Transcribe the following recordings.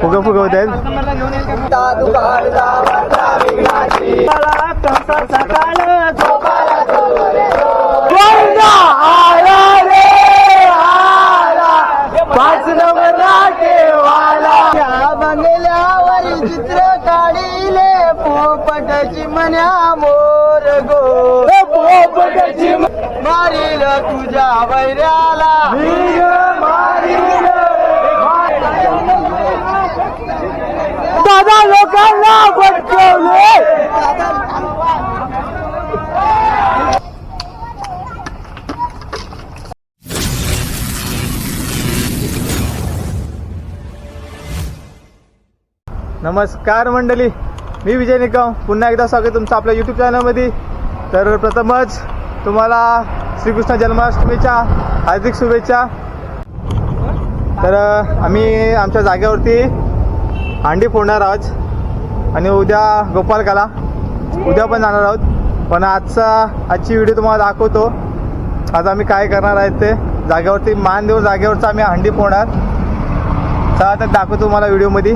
फुग फुगवत आहेत दादू पाच नंबर वाला या बंगल्यावर चित्र काढिले पोपटची मन्या मोर गो पोपटची मारिल तुझ्या वैऱ्याला. दादा लोकांना भटकवले नमस्कार मंडळी मी विजय निकम. पुन्हा एकदा स्वागत तुमचं आपल्या यूट्यूब चॅनलमध्ये तर प्रथमच तुम्हाला श्रीकृष्ण जन्माष्टमीच्या हार्दिक शुभेच्छा. तर आम्ही आमच्या जागेवरती अंडी फोडणार आहोत आणि उद्या गोपालकाला उद्या पण जाणार आहोत. पण आजचा आजची व्हिडिओ तुम्हाला दाखवतो. आज आम्ही काय करणार आहेत ते. जागेवरती मान देऊन जागेवरचा आम्ही हंडी फोडणार. चला तर दाखवतो तुम्हाला व्हिडिओमध्ये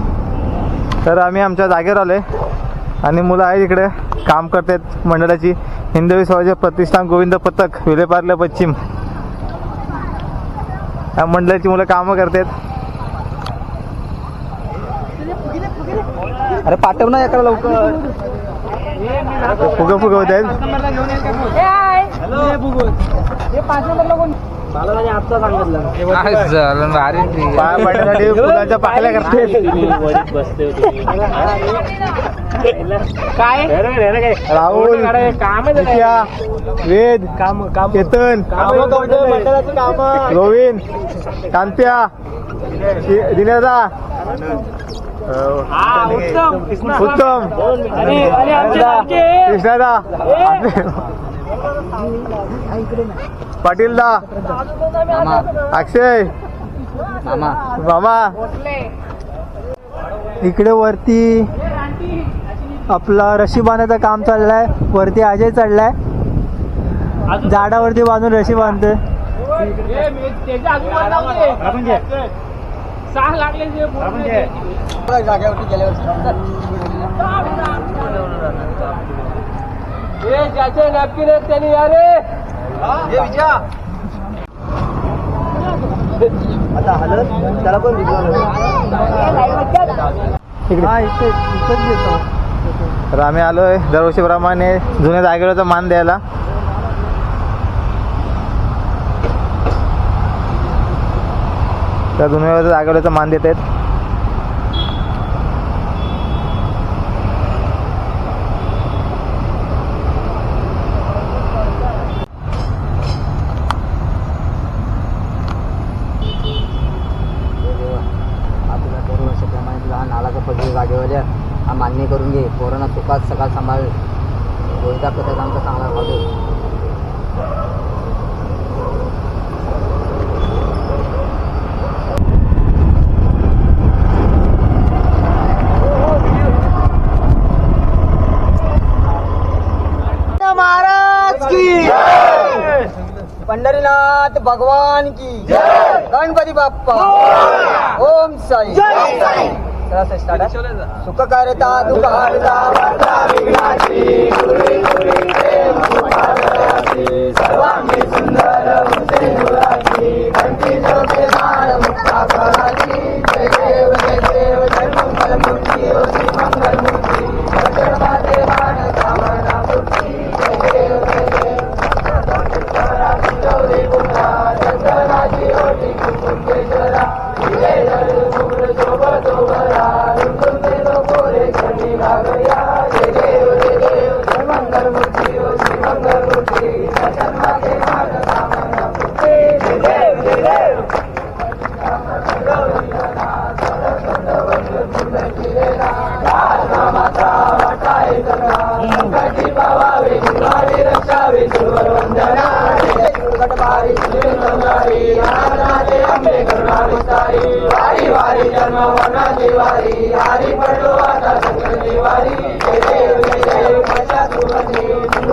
तर आम्ही आमच्या जागेवर आलो आणि मुलं आहेत इकडे. काम करतात मंडळाची. हिंदवी स्वराज्य प्रतिष्ठान गोविंद पथक विलेपार्ले पश्चिम. या मंडळाची मुलं कामं करतात. अरे पाठव ना एका लवकर. फुगं फुगवत आहेत. फुलाच्या पाकल्या करतात राहुल नित्या, वेद केतन गोविंद कांत्या शि- दिनेशदा. उत्तम. कृष्णादा. पाटीलदा. अक्षय. मामा. इकडे वरती आपला रशी बांधायचं काम चाललंय. वरती अजय चढलाय झाडावरती बांधून रशी बांधतोय जागेवरती गेल्यावर ज्याचे नॅपकिन आहेत त्यांनी हे? आता हलत त्याला पण तर आम्ही आलोय दरवर्षीप्रमाणे जुन्या जागेवरचा मान द्यायला. त्या जुन्या जागेवरचा मान देत आहेत आपल्या दोन वर्षाप्रमाणे तुला हा नालाचा पदवी जागेवर आहे. हा मान्य करून घे सुखात सकाळ सांभाळ. गोविंदा पद्धत आमचा चांगला की पंढरीनाथ भगवान की गणपती बाप्पा! ओम साई! सुख करता विघ्नाची. प्रेम. सर्वांगी सुंदर होते मुलाची. कंठी जोते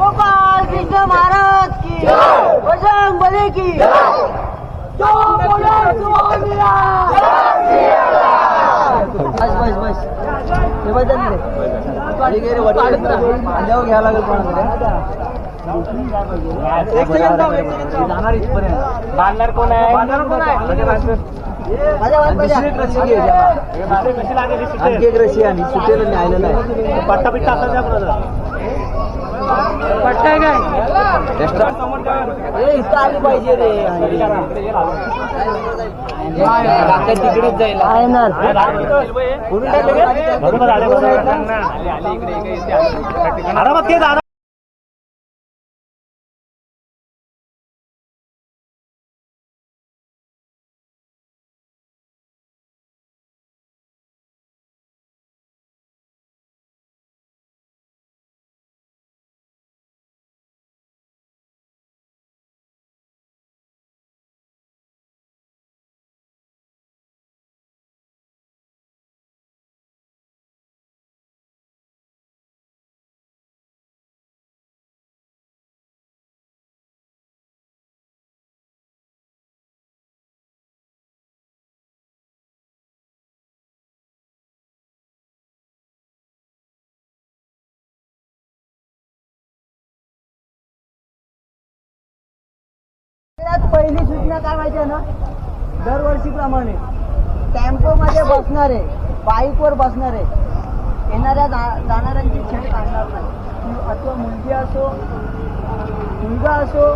गोपाल कृष्ण महाराज की बजरंग बली की बस बस बस. हे बदल अंड्यावर घ्यायला लागेल कोणाकडे एक थांब. जाणार इथपर्यंत. बांधणार कोण आहे? बांधणार कोण आहे? आणखी एक रशी आणि सुटेल न्यायला नाही पट्टा पिट्टा पट्टा काय? ए, इथं आली पाहिजे रे. तिकडेच जाईल आहे ना. बरोबर आले बरोबर. ते दादा सगळ्यात पहिली सूचना काय माहिती आहे ना? दरवर्षीप्रमाणे टेम्पो मध्ये बसणारे बाईकवर बसणारे येणाऱ्या जा- जाणाऱ्यांची छेड काढणार नाही. अथवा मुलगी असो मुलगा असो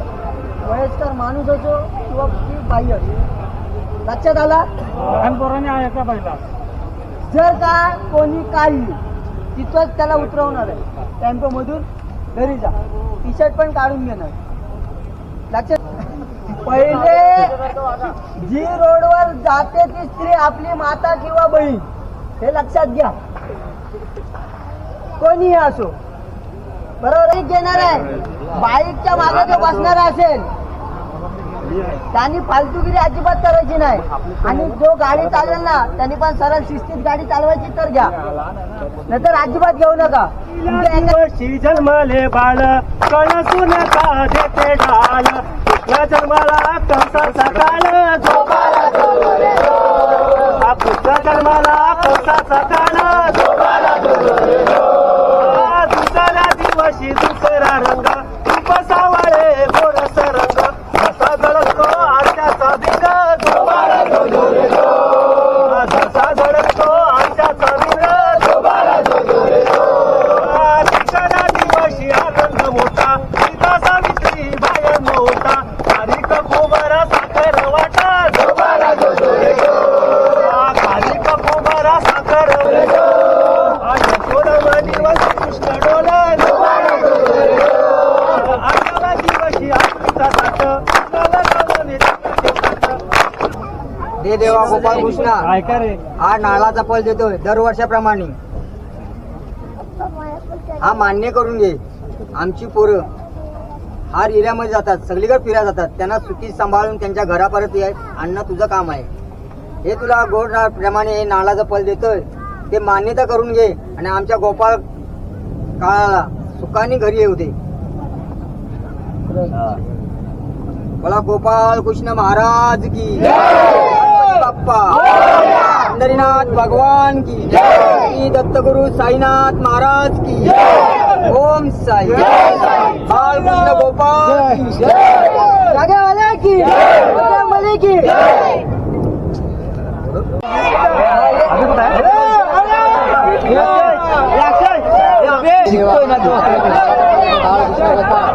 वयस्कर माणूस असो किंवा ती बाई असो. लक्षात आला? जर का कोणी काढली तिथंच त्याला उतरवणार आहे टेम्पो मधून घरी जा. टी शर्ट पण काढून घेणार. लक्षात पहिले जी रोडवर जाते ती स्त्री आपली माता किंवा बहीण हे लक्षात घ्या कोणीही असो बरोबर घेणार आहे बाईकच्या मागे जो बसणार असेल त्यांनी फालतूगिरी अजिबात करायची नाही आणि जो गाडी चालेल ना त्यांनी पण सरळ शिस्तीत गाडी चालवायची तर घ्या नंतर अजिबात घेऊ नका जन्मले बाळ कळसून नका देते ढाल जन्माला कंसाचा काळ झोपाला हा जन्माला कंसाचा काळ झोपाला दुसऱ्या दिवशी दुसरा रंग रूप सावळे गोरस रंग. कसा जळतो आरशाचा भिंग झोपाला देवा गोपाळ कृष्णा. हा नाळाचा फल देतोय दरवर्षाप्रमाणे. हा मान्य करून घे. आमची पोरं हा एरियामध्ये जातात सगळीकडे फिरा जातात. त्यांना सुखी सांभाळून त्यांच्या घरापर्यंत याय आणणं तुझं काम आहे. हे तुला गोड ना- प्रमाणे हे नाळाचं फल देतोय. ते मान्यता करून घे आणि आमच्या गोपाळ काळाला सुखाने घरी येऊ दे. बोला गोपाळ कृष्ण महाराज की. बाप्पा पंढरीनाथ भगवान की श्री दत्तगुरु साईनाथ महाराज की ओम साई बालकृष्ण गोपाल की जागेवाल्या की बाळकृष्ण गोपाळ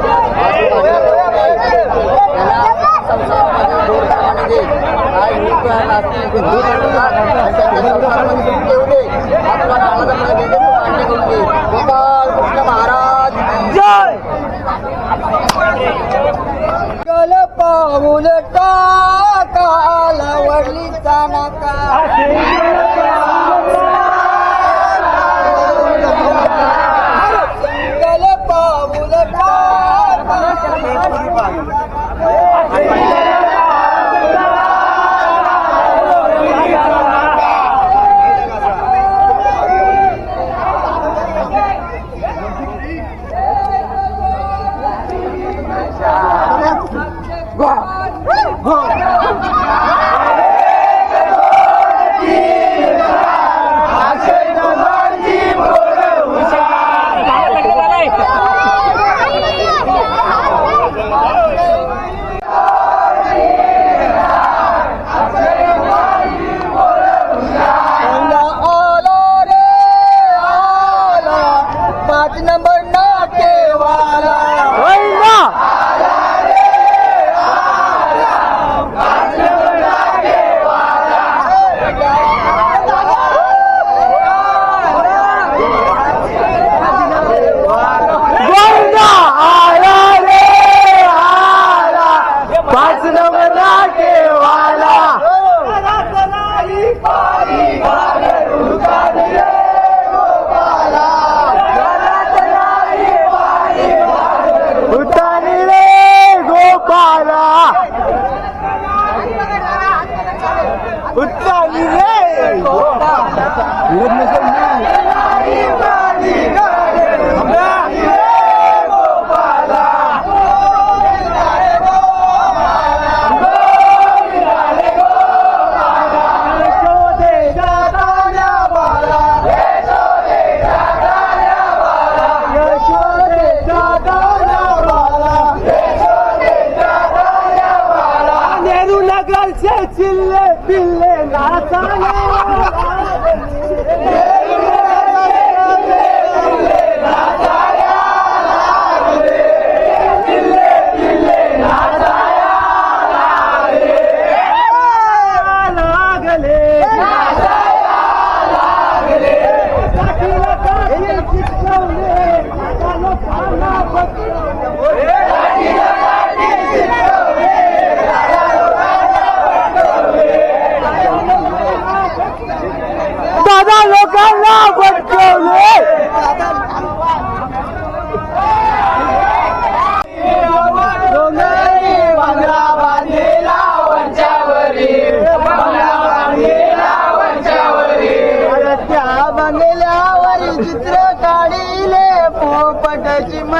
उतानी रे नेहरू no, no, no.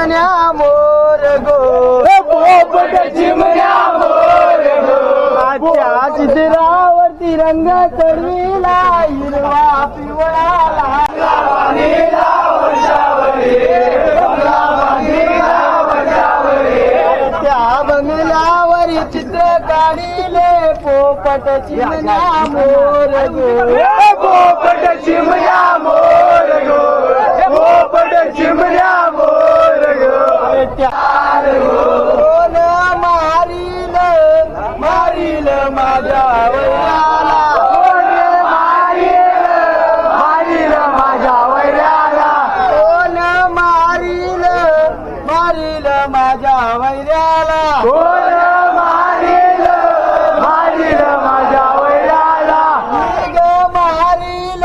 चिमण्या मोर गो. पोपट चिमण्या त्या चित्रावरती रंग चढविला हिरवा पिवळा त्या बंगल्यावर चित्र काढिले पोपट चिमण्या मोर गो. पोपट चिमण्या मोर गो पोपट चिमण्या मोर गो कोण मारील मारील माझ्या वयाला मारील माझ्या वैऱ्याला कोण मारील मारील माझ्या वैऱ्याला कोण मारील मारील माझ्या वैऱ्याला मी ग मारील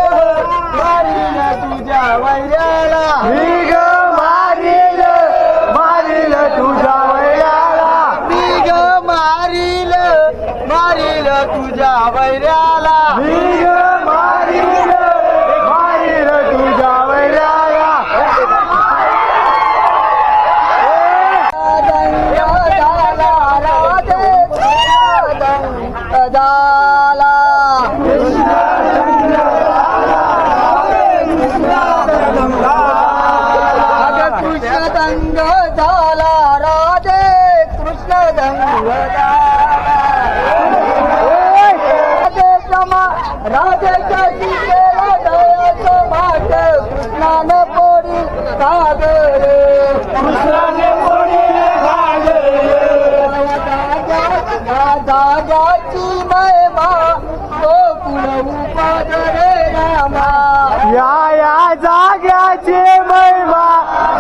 मारील तुझ्या वैऱ्याला मी ग मारील मारील तुझ्या वैऱ्याला मी ग मारील तुझ्या वैऱ्याला. मारील मारील तुझ्या वैऱ्याला. कृष्ण दादाची महिमा गोकुळ उपादरे रामा. या या जाग्याचे महिमा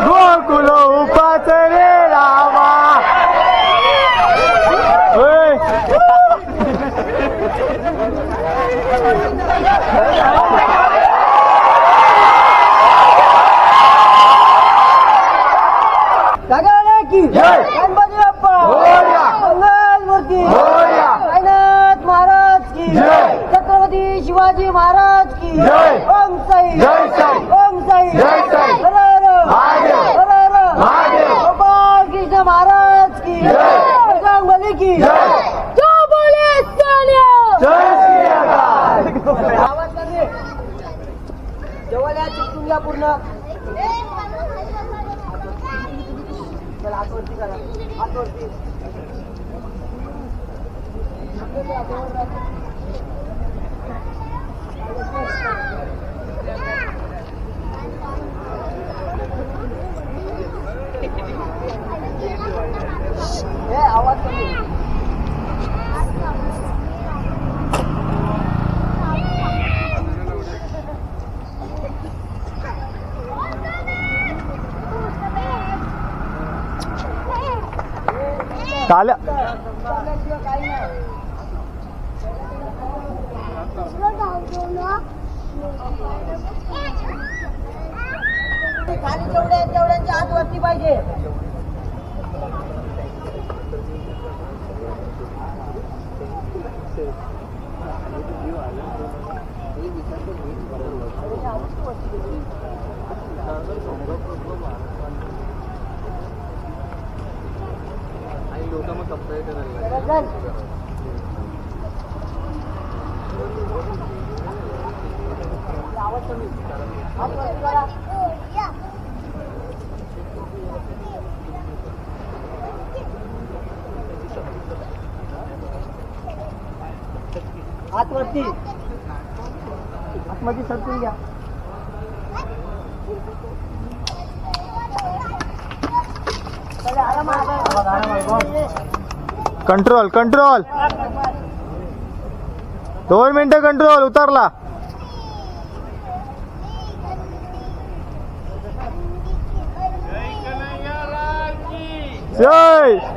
गोकुल उपाच रे रामा होय. सगळ्या की जय. गणपती बाप्पा मोरया. मंगलमूर्ती मोरया. साईनाथ महाराज की जय. छत्रपती शिवाजी महाराज की जय. ओम साई जय साई. ओम साई जय साई. हर हर. महादेव. हर हर. महादेव. गोपाल कृष्ण महाराज की जय. बजरंग बली की जय. जो बोले सोनिया जय श्री. आवाज कमी. जवळ या चिपकून घ्या पूर्ण चला करा हातवरती ए, आवाज कमी चाल्या काही नाही खाली जेवढे आहेत तेवढ्यांच्या हात वरती पाहिजे हात वरती करा हात वरती आतमध्ये सरकून घ्या चला, आरामात, आरामात. कंट्रोल कंट्रोल दोन मिनिटं कंट्रोल उतरला. जय!